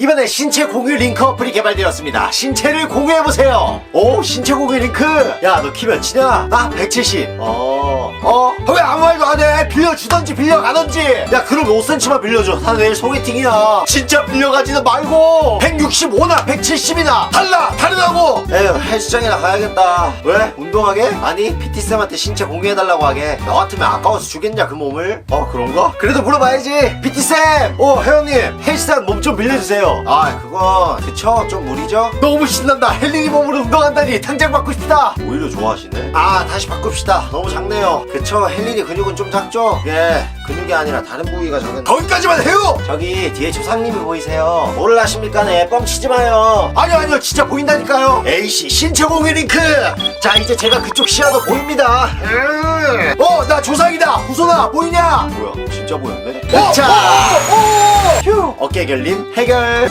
이번에 신체 공유 링크 어플이 개발되었습니다. 신체를 공유해보세요. 오, 신체 공유 링크. 야, 너 키 몇이냐? 나 170. 어, 어? 왜 아무 말도 안 해? 빌려주던지 빌려가던지. 야, 그럼 5cm만 빌려줘. 나 내일 소개팅이야. 진짜 빌려가지는 말고. 165나 170이나 달라! 다르다고! 에휴, 헬스장이나 가야겠다. 왜? 운동하게? 아니, PT쌤한테 신체 공유해달라고 하게. 너 같으면 아까워서 주겠냐, 그 몸을? 어, 그런가? 그래도 물어봐야지. PT쌤! 오, 회원님, 헬스장 몸 좀 빌려주세요. 아, 그건, 그쵸? 좀 무리죠? 너무 신난다. 헬린이 몸으로 운동한다니. 당장 싶다. 오히려 좋아하시네. 아, 다시 바꿉시다. 너무 작네요. 그쵸? 헬린이 근육은 좀 작죠? 예, 근육이 아니라 다른 부위가 작은. 거기까지만 해요! 저기, 뒤에 조상님이 보이세요. 뭐를 하십니까, 네? 뻥치지 마요. 아니요, 아니요. 진짜 보인다니까요. A씨, 신체 공유 링크! 자, 이제 제가 그쪽 시야도 보입니다. 음. 어, 나 조상이다! 후손아, 보이냐? 뭐야, 진짜 보였네? 자! 휴! 어깨 결림 해결!